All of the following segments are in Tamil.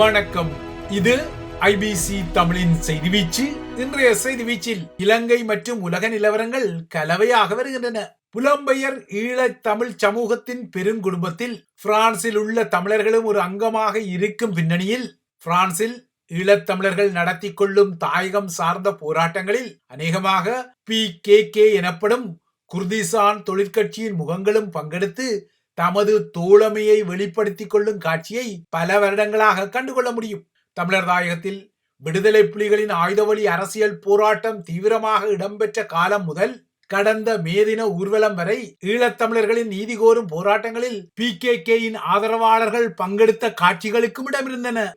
வணக்கம். இது ஐபிசி தமிழின் செய்தி வீச்சு. இன்றைய செய்தி வீச்சில் இலங்கை மற்றும் உலக நிலவரங்கள் கலவையாக வருகின்றன. புலம்பெயர் ஈழத் தமிழ் சமூகத்தின் பெருங்குடும்பத்தில் பிரான்சில் உள்ள தமிழர்களும் ஒரு அங்கமாக இருக்கும் பின்னணியில் பிரான்சில் ஈழத்தமிழர்கள் நடத்தி கொள்ளும் தாயகம் சார்ந்த போராட்டங்களில் அநேகமாக பி கே கே எனப்படும் குர்திசான் தொழிற்கட்சியின் முகங்களும் பங்கெடுத்து தமது தோழமையை வெளிப்படுத்திக் கொள்ளும் காட்சியை பல வருடங்களாக கண்டுகொள்ள முடியும். தமிழர் தாயகத்தில் விடுதலை புலிகளின் ஆயுதவழி அரசியல் போராட்டம் தீவிரமாக இடம்பெற்ற காலம் முதல் கடந்த மே தின ஊர்வலம் வரை ஈழத்தமிழர்களின் நீதி கோரும் போராட்டங்களில் பி. கே. கேயின் ஆதரவாளர்கள் பங்கெடுத்த காட்சிகளுக்கும் இடமிருந்தன.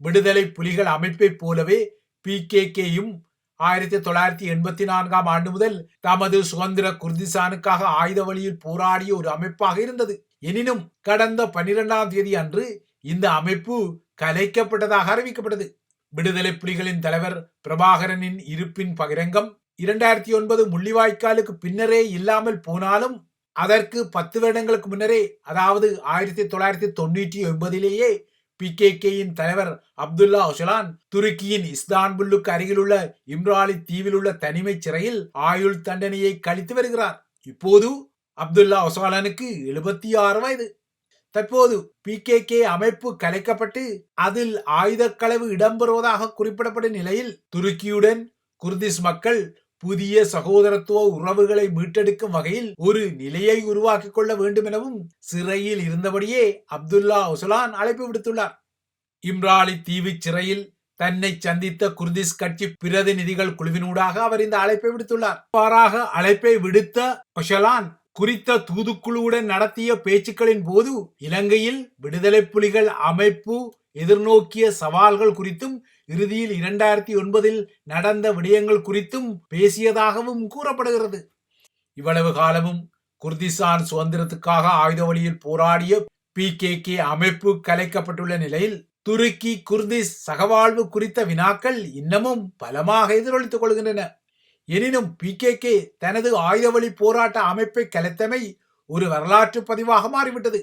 விடுதலை புலிகள் அமைப்பைப் போலவே பி. கே. கேயும் ஆயிரத்தி தொள்ளாயிரத்தி எண்பத்தி நான்காம் ஆண்டு முதல் தமது சுதந்திர குர்திசானுக்காக ஆயுத வழியில் போராடிய ஒரு அமைப்பாக இருந்தது. எனினும் கடந்த பனிரெண்டாம் தேதி அன்று இந்த அமைப்பு கலைக்கப்பட்டதாக அறிவிக்கப்பட்டது. விடுதலை புலிகளின் தலைவர் பிரபாகரனின் இருப்பின் பகிரங்கம் இரண்டாயிரத்தி ஒன்பது முள்ளிவாய்க்காலுக்கு பின்னரே இல்லாமல் போனாலும் அதற்கு பத்து வருடங்களுக்கு முன்னரே அதாவது ஆயிரத்தி தொள்ளாயிரத்தி தொண்ணூற்றி ஒன்பதிலேயே பிகேகேயின் தலைவர் அப்துல்லா ஒசலான் துருக்கியின் இஸ்தான்புல்லுக்கு அருகிலுள்ள இம்ராலி தீவில் உள்ள தனிமைச் சிறையில் ஆயுள் தண்டனையை கழித்து வருகிறார். இப்போது அப்துல்லா ஒசலானுக்கு எழுபத்தி ஆறு வயது. தற்போது பிகேகே அமைப்பு கலைக்கப்பட்டு அதில் ஆயுதக்களவு இடம்பெறுவதாக குறிப்பிடப்படும் நிலையில் துருக்கியுடன் குர்திஸ் மக்கள் புதிய சகோதரத்துவ உறவுகளை மீட்டெடுக்கும் வகையில் ஒரு நிலையை உருவாக்கிக் கொள்ள வேண்டும் எனவும் சிறையில் இருந்தபடியே அப்துல்லா ஒசலான் அழைப்பு விடுத்துள்ளார். இம்ராலி தீவு சிறையில் தன்னை சந்தித்த குர்திஸ் கட்சி பிரதிநிதிகள் குழுவினூடாக அவர் இந்த அழைப்பை விடுத்துள்ளார். அவ்வாறாக அழைப்பை விடுத்த ஒஷலான் குறித்த தூதுக்குழுவுடன் நடத்திய பேச்சுக்களின் போது இலங்கையில் விடுதலை புலிகள் அமைப்பு எதிர்நோக்கிய சவால்கள் குறித்தும் இறுதியில் இரண்டாயிரத்தி ஒன்பதில் நடந்த விடயங்கள் குறித்தும் பேசியதாகவும் கூறப்படுகிறது. இவ்வளவு காலமும் குர்திஸ்தான் சுதந்திரத்துக்காக ஆயுத வழியில் போராடிய பி கே கே அமைப்பு கலைக்கப்பட்டுள்ள நிலையில் துருக்கி குர்திஸ் சகவாழ்வு குறித்த வினாக்கள் இன்னமும் பலமாக எதிரொலித்துக் கொள்கின்றன. எனினும் பி கே கே தனது ஆயுத வழி போராட்ட அமைப்பை கலைத்தமை ஒரு வரலாற்று பதிவாக மாறிவிட்டது.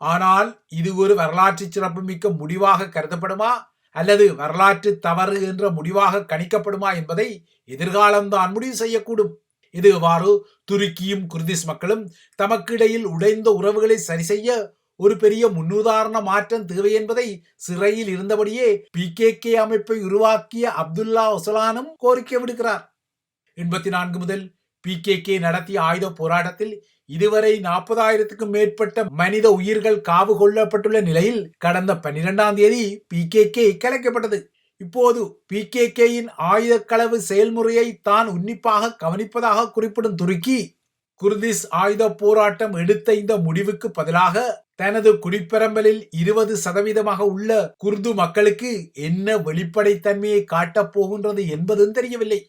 ஆனால் இது ஒரு வரலாற்று சிறப்புமிக்க முடிவாக கருதப்படுமா? அல்லது வரலாற்று தவறு என்ற முடிவாக கணிக்கப்படுமா என்பதை எதிர்காலம்தான் முடிவு செய்யக்கூடும். இது துருக்கியும் குர்திஸ் மக்களும் தமக்கு இடையில் உடைந்த உறவுகளை சரி செய்ய ஒரு பெரிய முன்னுதாரண மாற்றம் தேவை என்பதை சிறையில் இருந்தபடியே பி கே கே அமைப்பை உருவாக்கிய அப்துல்லா ஒசலானும் கோரிக்கை விடுக்கிறார். எண்பத்தி நான்கு முதல் பி கே கே நடத்திய ஆயுத போராட்டத்தில் இதுவரை நாற்பதாயிரத்துக்கும் மேற்பட்ட மனித உயிர்கள் காவு கொள்ளப்பட்டுள்ள நிலையில் கடந்த பன்னிரெண்டாம் தேதி பி கே கே கலைக்கப்பட்டது. இப்போது பி கே கேயின் ஆயுதக்களவு செயல்முறையை தான் உன்னிப்பாக கவனிப்பதாக குறிப்பிடும் துருக்கி குர்திஸ் ஆயுத போராட்டம் எடுத்த இந்த முடிவுக்கு பதிலாக தனது குடிப்பெரம்பலில் இருபது சதவீதமாக உள்ள குர்து மக்களுக்கு என்ன வெளிப்படைத்தன்மையை காட்டப் போகின்றது என்பதும் தெரியவில்லை.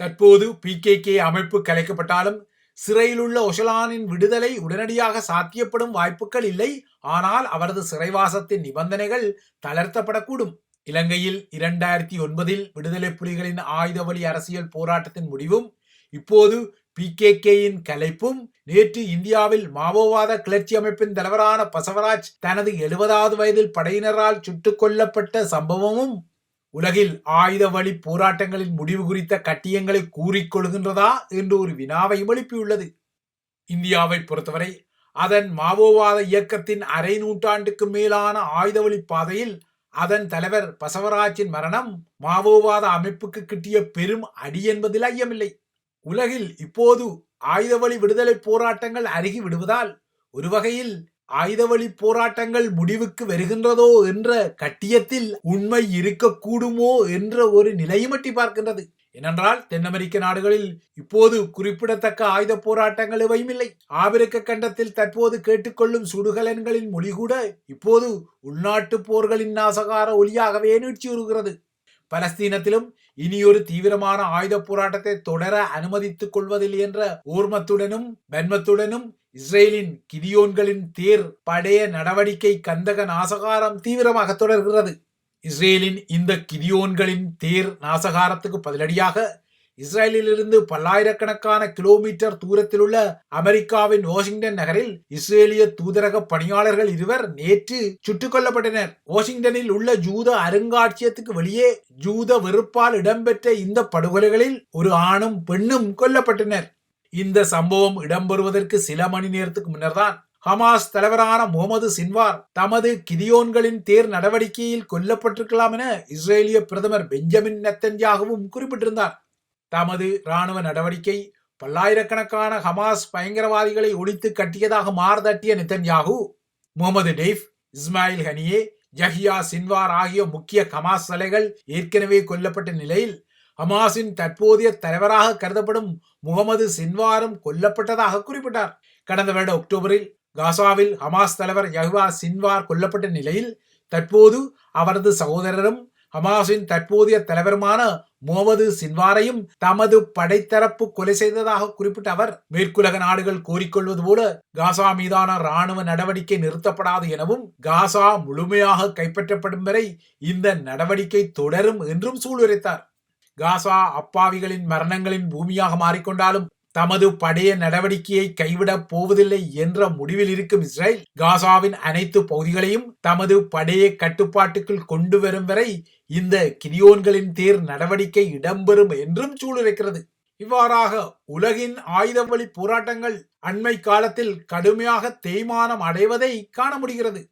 தற்போது பி கே கே அமைப்பு கலைக்கப்பட்டாலும் சிறையிலுள்ள ஒஷலானின் விடுதலை உடனடியாக சாத்தியப்படும் வாய்ப்புகள் இல்லை. ஆனால் அவரது சிறைவாசத்தின் நிபந்தனைகள் தளர்த்தப்படக்கூடும். இலங்கையில் இரண்டாயிரத்தி ஒன்பதில் விடுதலை புலிகளின் ஆயுத வழி அரசியல் போராட்டத்தின் முடிவும் இப்போது பி கே கேயின் கலைப்பும் நேற்று இந்தியாவில் மாவோவாத கிளர்ச்சி அமைப்பின் தலைவரான பசவராஜ் தனது எழுபதாவது வயதில் படையினரால் சுட்டுக் கொல்லப்பட்ட சம்பவமும் உலகில் ஆயுத வழி போராட்டங்களின் முடிவு குறித்த கட்டியங்களை கூறிக்கொள்கின்றதா என்று ஒரு வினாவையும் எழுப்பியுள்ளது. இந்தியாவை பொறுத்தவரை அதன் மாவோவாத இயக்கத்தின் அரை நூற்றாண்டுக்கு மேலான ஆயுத வழி பாதையில் அதன் தலைவர் பசவராஜின் மரணம் மாவோவாத அமைப்புக்கு கிட்டிய பெரும் அடி என்பதில் ஐயமில்லை. உலகில் இப்போது ஆயுத வழி விடுதலை போராட்டங்கள் அருகி விடுவதால் ஒரு வகையில் ஆயுதவழி போராட்டங்கள் முடிவுக்கு வருகின்றதோ என்ற கட்டியத்தில் உண்மை இருக்கக்கூடுமோ என்ற ஒரு நிலையும் எட்டி பார்க்கின்றது. ஏனென்றால் தென் அமெரிக்க நாடுகளில் இப்போது குறிப்பிடத்தக்க ஆயுத போராட்டங்கள் எவையும் இல்லை ஆபிரிக்க கண்டத்தில் தற்போது கேட்டுக்கொள்ளும் சுடுகலன்களின் மொழி கூட இப்போது உள்நாட்டு போர்களின் நாசகார ஒலியாகவே வருகிறது பலஸ்தீனத்திலும் இனியொரு தீவிரமான ஆயுத போராட்டத்தை தொடர அனுமதித்துக் கொள்வதில்லை என்ற ஓர்மத்துடனும் பென்மத்துடனும் இஸ்ரேலின் கிதியோன்களின் தேர் படைய நடவடிக்கை கந்தக நாசகாரம் தீவிரமாக தொடர்கிறது. இஸ்ரேலின் இந்த கிதியோன்களின் தேர் நாசகாரத்துக்கு பதிலடியாக இஸ்ரேலிலிருந்து பல்லாயிரக்கணக்கான கிலோமீட்டர் தூரத்தில் உள்ள அமெரிக்காவின் வாஷிங்டன் நகரில் இஸ்ரேலிய தூதரக பணியாளர்கள் இருவர் நேற்று சுட்டுக் கொல்லப்பட்டனர் வாஷிங்டனில் உள்ள ஜூத அருங்காட்சியத்துக்கு வெளியே ஜூத வெறுப்பால் இடம்பெற்ற இந்த படுகொலைகளில் ஒரு ஆணும் பெண்ணும் கொல்லப்பட்டனர். இந்த சம்பவம் இடம்பெறுவதற்கு சில மணி நேரத்துக்கு முன்னர்தான் ஹமாஸ் தலைவரான முகமது சின்வார் தமது கிதியோன்களின் தேர் நடவடிக்கையில் கொல்லப்பட்டிருக்கலாம் என இஸ்ரேலிய பிரதமர் பெஞ்சமின் நெத்தன்யாகவும் குறிப்பிட்டிருந்தார். தமது இராணுவ நடவடிக்கை பல்லாயிரக்கணக்கான ஹமாஸ் பயங்கரவாதிகளை ஒழித்து கட்டியதாக மார்தட்டிய Netanyahu Mohammed Deif Ismail Haniyeh Yahya Sinwar ஆகிய முக்கிய ஹமாஸ் தலைகள் ஏற்கனவே கொல்லப்பட்ட நிலையில் ஹமாஸின் தற்போதைய தலைவராக கருதப்படும் முகமது சின்வாரும் கொல்லப்பட்டதாக குறிப்பிட்டார். கடந்த வருட அக்டோபரில் காசாவில் ஹமாஸ் தலைவர் யஹ்வா சின்வார் கொல்லப்பட்ட நிலையில் தற்போது அவரது சகோதரரும் ஹமாஸின் தற்போதைய தலைவருமான முகமது சின்வாரையும் தமது படைத்தரப்பு கொலை செய்ததாக குறிப்பிட்ட அவர் மேற்குலக நாடுகள் கோரிக்கொள்வது போல காசா மீதான ராணுவ நடவடிக்கை நிறுத்தப்படாது எனவும் காசா முழுமையாக கைப்பற்றப்படும் வரை இந்த நடவடிக்கை தொடரும் என்றும் சூளுரைத்தார். காசா அப்பாவிகளின் மரணங்களின் பூமியாக மாறிக்கொண்டாலும் தமது படைய நடவடிக்கையை கைவிடப் போவதில்லை என்ற முடிவில் இருக்கும் இஸ்ரேல் காசாவின் அனைத்து பகுதிகளையும் தமது படைய கட்டுப்பாட்டுக்குள் கொண்டு வரும் வரை இந்த கிரியோன்களின் தேர் நடவடிக்கை இடம்பெறும் என்றும் சூழிருக்கிறது இவ்வாறாக உலகின் ஆயுத வழி போராட்டங்கள் அண்மை காலத்தில் கடுமையாக தேய்மானம் அடைவதை காண முடிகிறது.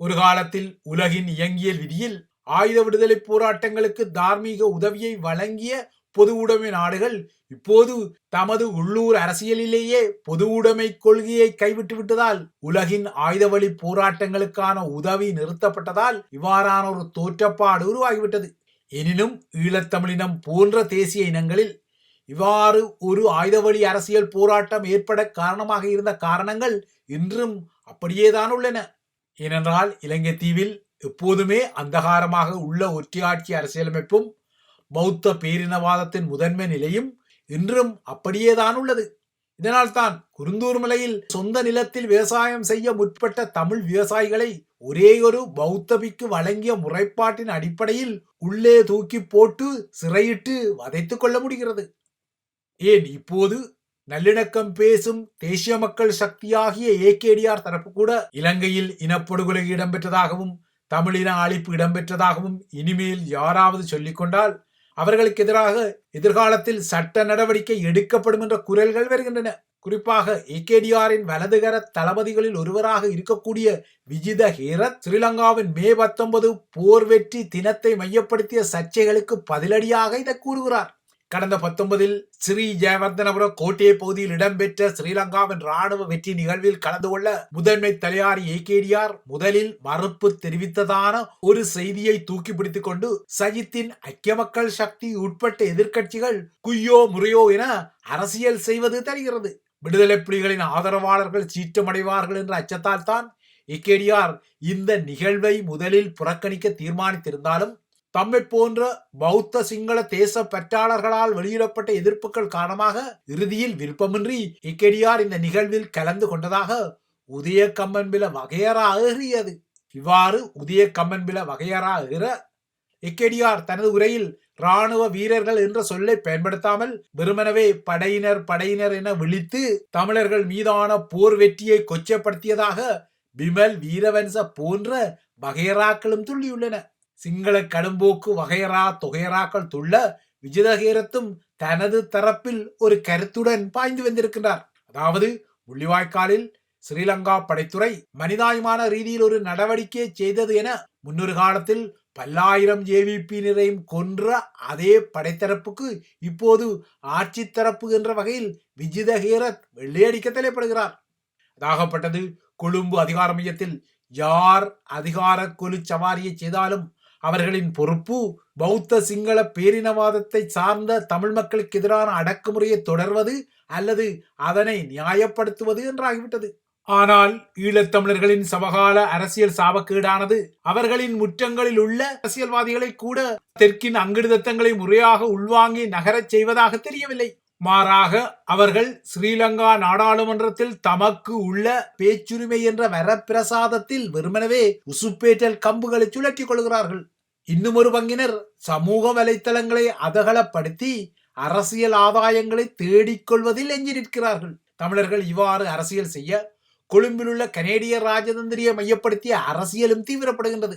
ஒரு காலத்தில் உலகின் இயங்கியல் விதியில் ஆயுத விடுதலை போராட்டங்களுக்கு தார்மீக உதவியை வழங்கிய பொது உடைமை நாடுகள் இப்போது தமது உள்ளூர் அரசியலிலேயே பொது உடைமை கொள்கையை கைவிட்டு விட்டதால் உலகின் ஆயுத வழி போராட்டங்களுக்கான உதவி நிறுத்தப்பட்டதால் இவ்வாறான ஒரு தோற்றப்பாடு உருவாகிவிட்டது. எனினும் ஈழத்தமிழினம் போன்ற தேசிய இனங்களில் இவ்வாறு ஒரு ஆயுதவழி அரசியல் போராட்டம் ஏற்பட காரணமாக இருந்த காரணங்கள் இன்றும் அப்படியேதான் உள்ளன. ஏனென்றால் இலங்கை தீவில் எப்போதுமே அந்தகாரமாக உள்ள ஒற்றையாட்சி அரசியலமைப்பும் பௌத்த பேரினவாதத்தின் முதன்மை நிலையும் இன்றும் அப்படியேதான் உள்ளது இதனால்தான் குருந்தூர் மலையில் சொந்த நிலத்தில் விவசாயம் செய்ய முற்பட்ட தமிழ் விவசாயிகளை ஒரே ஒரு பௌத்தபிக்கு வழங்கிய முறைப்பாட்டின் அடிப்படையில் உள்ளே தூக்கி போட்டு சிறையிட்டு வதைத்துக் கொள்ள முடிகிறது. ஏன் இப்போது நல்லிணக்கம் பேசும் தேசிய மக்கள் சக்தியாகிய ஏகேடிஆர் தரப்பு கூட இலங்கையில் இனப்படுகொலை இடம்பெற்றதாகவும் தமிழின அழிப்பு இடம்பெற்றதாகவும் இனிமேல் யாராவது சொல்லிக்கொண்டால் அவர்களுக்கு எதிராக எதிர்காலத்தில் சட்ட நடவடிக்கை எடுக்கப்படும் என்ற குரல்கள் வருகின்றன. குறிப்பாக ஏகேடிஆரின் வலதுகர தளபதிகளில் ஒருவராக இருக்கக்கூடிய விஜித ஹேரத் ஸ்ரீலங்காவின் மே பத்தொன்பது போர் வெற்றி தினத்தை மையப்படுத்திய சர்ச்சைகளுக்கு பதிலடியாக இதை கூறுகிறார். கடந்த பத்தொன்பதில் ஸ்ரீ ஜெயவர்தனபுர கோட்டையை பகுதியில் இடம்பெற்ற ஸ்ரீலங்காவின் ராணுவ வெற்றி நிகழ்வில் கலந்து கொள்ள முதன்மை தலையாரி ஏகேடிஆர் முதலில் மறுப்பு தெரிவித்ததான ஒரு செய்தியை தூக்கி பிடித்துக் கொண்டு சஜித்தின் ஐக்கிய மக்கள் சக்தி உட்பட்ட எதிர்க்கட்சிகள் குய்யோ முறையோ என அரசியல் செய்வது தெரிகிறது. விடுதலை புலிகளின் ஆதரவாளர்கள் சீற்றமடைவார்கள் என்ற அச்சத்தால் தான் இக்கேடியார் இந்த நிகழ்வை முதலில் புறக்கணிக்க தீர்மானித்திருந்தாலும் தம்மை போன்ற பௌத்த சிங்கள தேச பற்றாளர்களால் வெளியிடப்பட்ட எதிர்ப்புகள் காரணமாக இறுதியில் விருப்பமின்றி இக்கெடியார் இந்த நிகழ்வில் கலந்து கொண்டதாக உதய கம்மன்பில வகையறா ஏறியது. இவ்வாறு உதய கம்மன்பில வகையறா ஏற இக்கெடியார் தனது உரையில் ராணுவ வீரர்கள் என்ற சொல்லை பயன்படுத்தாமல் வெறுமனவே படையினர் படையினர் என விழித்து தமிழர்கள் மீதான போர் வெற்றியை கொச்சப்படுத்தியதாக பிமல் வீரவன்ச போன்ற வகையராக்களும் துள்ளியுள்ளன. சிங்கள கடும்போக்கு வகையரா தொகையராக்கள் துள்ள விஜயதகேரத்தும் தனது தரப்பில் ஒரு கருத்துடன் பாய்ந்து வந்திருக்கின்றார். அதாவது முள்ளிவாய்க்காலில் ஸ்ரீலங்கா படைத்துறை மனிதாயமான ரீதியில் ஒரு நடவடிக்கை செய்தது என முன்னொரு காலத்தில் பல்லாயிரம் ஜேவிபியினரையும் கொன்ற அதே படைத்தரப்புக்கு இப்போது ஆட்சி தரப்பு என்ற வகையில் விஜிதஹேரத் வெள்ளையடிக்க தலைப்படுகிறார் அதாகப்பட்டது கொழும்பு அதிகார மையத்தில் யார் அதிகார கொலு சவாரியை செய்தாலும் அவர்களின் பொறுப்பு பௌத்த சிங்கள பேரினவாதத்தை சார்ந்த தமிழ் மக்களுக்கு எதிரான அடக்குமுறையை தொடர்வது அல்லது அதனை நியாயப்படுத்துவது என்றாகிவிட்டது. ஆனால் ஈழத்தமிழர்களின் சமகால அரசியல் சாபக்கேடானது அவர்களின் முற்றங்களில் உள்ள அரசியல்வாதிகளை கூட தெற்கின் அங்கிடுதத்தங்களை முறையாக உள்வாங்கி நகரச் செய்வதாக தெரியவில்லை. மாறாக அவர்கள் ஸ்ரீலங்கா நாடாளுமன்றத்தில் தமக்கு உள்ள பேச்சுரிமை என்ற வரப்பிரசாதத்தில் வெறுமனவே உசுப்பேற்றல் கம்புகளை சுழற்றிக் கொள்கிறார்கள். இன்னும் ஒரு பங்கினர் சமூக வலைத்தளங்களை அதகலப்படுத்தி அரசியல் ஆதாயங்களை தேடிக்கொள்வதில் எஞ்சி நிற்கிறார்கள். தமிழர்கள் இவ்வாறு அரசியல் செய்ய கொழும்பிலுள்ள கனேடிய ராஜதந்திரியை மையப்படுத்திய அரசியலும் தீவிரப்படுகின்றது.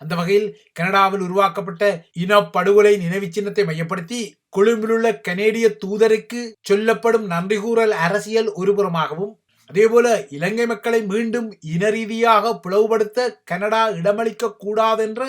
அந்த வகையில் கனடாவில் உருவாக்கப்பட்ட இனப்படுகொலை நினைவு சின்னத்தை மையப்படுத்தி கொழும்பிலுள்ள கனேடிய தூதருக்கு சொல்லப்படும் நன்றிகூறல் அரசியல் ஒருபுறமாகவும் அதேபோல இலங்கை மக்களை மீண்டும் இன ரீதியாக பிளவுபடுத்த கனடா இடமளிக்க கூடாதென்ற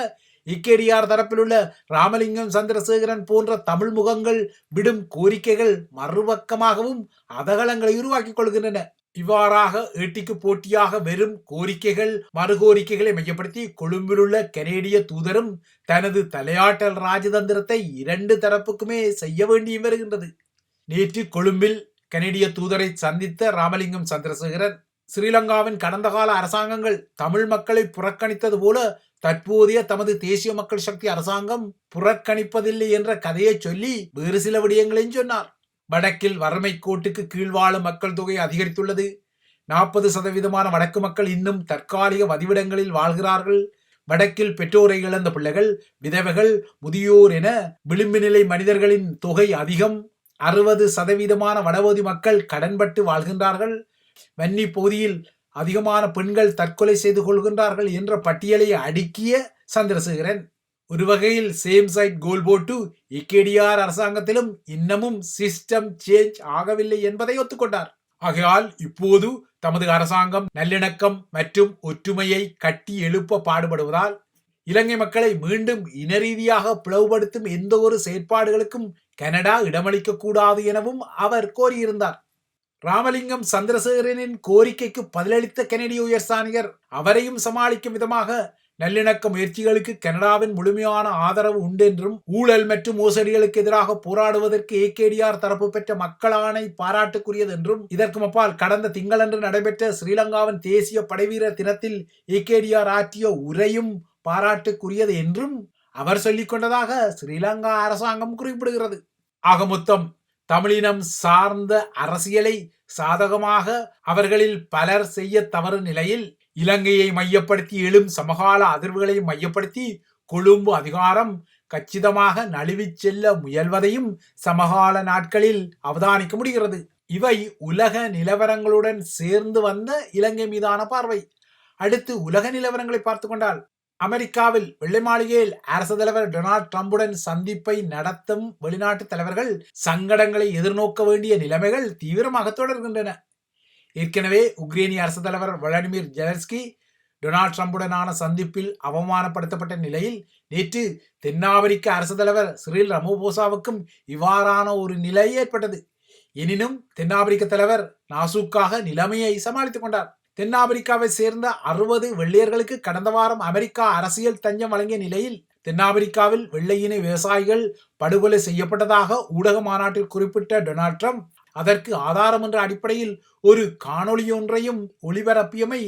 இக்கேடிஆர் தரப்பிலுள்ள ராமலிங்கம் சந்திரசேகரன் போன்ற தமிழ் முகங்கள் விடும் கோரிக்கைகள் மறுபக்கமாகவும் அதகலங்களை உருவாக்கிக் கொள்கின்றன. இவ்வாறாக ஏட்டிக்கு போட்டியாக வெறும் கோரிக்கைகள் மறுகோரிக்கைகளை மையப்படுத்தி கொழும்பிலுள்ள கனேடிய தூதரும் தனது தலையாட்டல் ராஜதந்திரத்தை இரண்டு தரப்புக்குமே செய்ய வேண்டியும் வருகின்றது. நேற்று கொழும்பில் கனேடிய தூதரை சந்தித்த ராமலிங்கம் சந்திரசேகரன் ஸ்ரீலங்காவின் கடந்த கால அரசாங்கங்கள் தமிழ் மக்களை புறக்கணித்தது போல தற்போதைய தமது தேசிய மக்கள் சக்தி அரசாங்கம் புறக்கணிப்பதில்லை என்ற கதையை சொல்லி வேறு சில விடயங்களையும் சொன்னார். வடக்கில் வறுமை கோட்டுக்கு கீழ் வாழும் மக்கள் தொகை அதிகரித்துள்ளது. நாற்பது சதவீதமான வடக்கு மக்கள் இன்னும் தற்காலிக வதிவிடங்களில் வாழ்கிறார்கள். வடக்கில் பெற்றோரை இழந்த பிள்ளைகள் விதவைகள் முதியோர் என விளிம்பு நிலை மனிதர்களின் தொகை அதிகம். அறுபது சதவீதமான வடபகுதி மக்கள் கடன்பட்டு வாழ்கின்றார்கள். வன்னி பகுதியில் அதிகமான பெண்கள் தற்கொலை செய்து கொள்கின்றார்கள் என்ற பட்டியலை அடுக்கிய சந்திரசேகரன். ஒரு வகையில் சேம் சைட் கோல் போட்டு இக்கேடிஆர் அரசாங்கத்திலும் இன்னமும் சிஸ்டம் சேஞ்ச் ஆகவில்லை என்பதை ஒத்துக்கொண்டார். ஆகையால் இப்போது தமது அரசாங்கம் நல்லிணக்கம் மற்றும் ஒற்றுமையை கட்டி எழுப்ப பாடுபடுவதால் இலங்கை மக்களை மீண்டும் இனரீதியாக பிளவுபடுத்தும் எந்த ஒரு செயற்பாடுகளுக்கும் கனடா இடமளிக்க கூடாது எனவும் அவர் கோரியிருந்தார். ராமலிங்கம் சந்திரசேகரனின் கோரிக்கைக்கு பதிலளித்த கனடிய உயர்சானியர் அவரையும் சமாளிக்கும் விதமாக நல்லிணக்க முயற்சிகளுக்கு கனடாவின் முழுமையான ஆதரவு உண்டென்றும் ஊழல் மற்றும் மோசடிகளுக்கு எதிராக போராடுவதற்கு ஏகேடிஆர் தரப்பு பெற்ற மக்களானை பாராட்டுக்குரியது என்றும் இதற்கு அப்பால் கடந்த திங்களன்று நடைபெற்ற ஸ்ரீலங்காவின் தேசிய படைவீரர் தினத்தில் ஏகேடிஆர் ஆற்றிய உரையும் பாராட்டுக்குரியது என்றும் அவர் சொல்லிக் கொண்டதாக ஸ்ரீலங்கா அரசாங்கம் குறிப்பிடுகிறது. ஆக மொத்தம் தமிழினம் சார்ந்த அரசியலை சாதகமாக அவர்களில் பலர் செய்ய தவறு நிலையில் இலங்கையை மையப்படுத்தி எழும் சமகால அதிர்வுகளை மையப்படுத்தி கொழும்பு அதிகாரம் கச்சிதமாக நழுவிச் செல்ல முயல்வதையும் சமகால நாட்களில் அவதானிக்க முடிகிறது. இவை உலக நிலவரங்களுடன் சேர்ந்து வந்த இலங்கை மீதான பார்வை. அடுத்து உலக நிலவரங்களை பார்த்து கொண்டால் அமெரிக்காவில் வெள்ளை மாளிகையில் அரசு தலைவர் டொனால்ட் ட்ரம்புடன் சந்திப்பை நடத்தும் வெளிநாட்டு தலைவர்கள் சங்கடங்களை எதிர்நோக்க வேண்டிய நிலைமைகள் தீவிரமாக தொடர்கின்றன. ஏற்கனவே உக்ரைனிய அரசு தலைவர் வளடிமிர் ஜெலன்ஸ்கி டொனால்ட் ட்ரம்புடனான சந்திப்பில் அவமானப்படுத்தப்பட்ட நிலையில் நேற்று தென்னாப்பிரிக்க அரசு தலைவர் சிறில் ரமோபோசாவுக்கும் இவ்வாறான ஒரு நிலை ஏற்பட்டது. எனினும் தென்னாப்பிரிக்க தலைவர் நாசூக்காக நிலைமையை சமாளித்துக் கொண்டார். தென்னாப்பிரிக்காவை சேர்ந்த அறுபது வெள்ளையர்களுக்கு கடந்த வாரம் அமெரிக்கா அரசியல் தஞ்சம் வழங்கிய நிலையில் தென்னாப்பிரிக்காவில் வெள்ளையின விவசாயிகள் படுகொலை செய்யப்பட்டதாக ஊடக மாநாட்டில் குறிப்பிட்ட டொனால்ட் ட்ரம்ப் அதற்கு ஆதாரம் என்ற அடிப்படையில் ஒரு காணொளி ஒன்றையும் ஒளிபரப்பியமை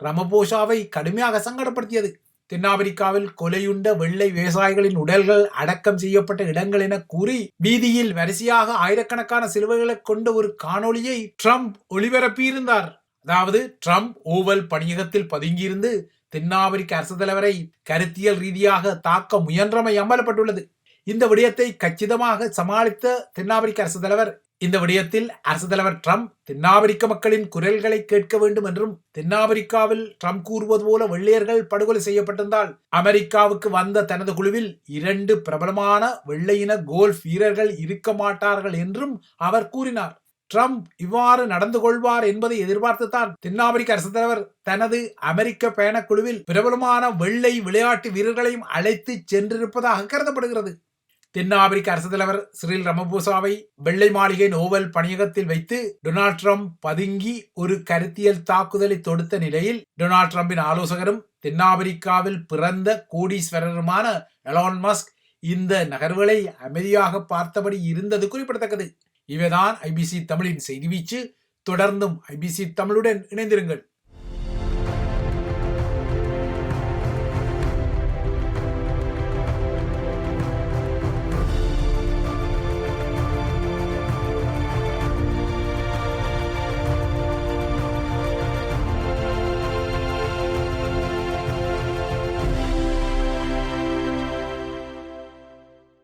ரமபோஷாவை கடுமையாக சங்கடப்படுத்தியது. தென்னாப்பிரிக்காவில் கொலையுண்ட வெள்ளை விவசாயிகளின் உடல்கள் அடக்கம் செய்யப்பட்ட இடங்கள் என கூறி வீதியில் வரிசையாக ஆயிரக்கணக்கான சிலுவைகளை கொண்ட ஒரு காணொளியை ட்ரம்ப் ஒளிபரப்பியிருந்தார். அதாவது ட்ரம்ப் ஓவல் பணியகத்தில் பதுங்கியிருந்து தென்னாப்பிரிக்க அரசு தலைவரை கருத்தியல் ரீதியாக தாக்க முயன்றமை அம்பலப்பட்டுள்ளது இந்த விடயத்தை கச்சிதமாக சமாளித்த தென்னாப்பிரிக்க அரசு தலைவர் இந்த விடயத்தில் அரசு தலைவர் ட்ரம்ப் தென்னாப்பிரிக்க மக்களின் குரல்களை கேட்க வேண்டும் என்றும் தென்னாப்பிரிக்காவில் ட்ரம்ப் கூறுவது போல வெள்ளையர்கள் படுகொலை செய்யப்பட்டிருந்தால் அமெரிக்காவுக்கு வந்த தனது குழுவில் இரண்டு பிரபலமான வெள்ளையின கோல்ஃப் வீரர்கள் இருக்க மாட்டார்கள் என்றும் அவர் கூறினார். ட்ரம்ப் இவ்வாறு நடந்து கொள்வார் என்பதை எதிர்பார்த்துத்தான் தென்னாப்பிரிக்க அரசு தலைவர் தனது அமெரிக்க பயணக்குழுவில் பிரபலமான வெள்ளை விளையாட்டு வீரர்களையும் அழைத்து சென்றிருப்பதாக கருதப்படுகிறது. தென்னாப்பிரிக்க அரசு தலைவர் சிறில் ரமபோசாவை வெள்ளை மாளிகை நோவல் பணியகத்தில் வைத்து டொனால்ட் ட்ரம்ப் பதுங்கி ஒரு கருத்தியல் தாக்குதலை தொடுத்த நிலையில் டொனால்ட் ட்ரம்பின் ஆலோசகரும் தென்னாப்பிரிக்காவில் பிறந்த கோடீஸ்வரருமான எலான் மஸ்க் இந்த நகர்வுகளை அமைதியாக பார்த்தபடி இருந்தது குறிப்பிடத்தக்கது. இவைதான் ஐபிசி தமிழின் செய்தி வீச்சு. தொடர்ந்தும் ஐபிசி தமிழுடன் இணைந்திருங்கள்.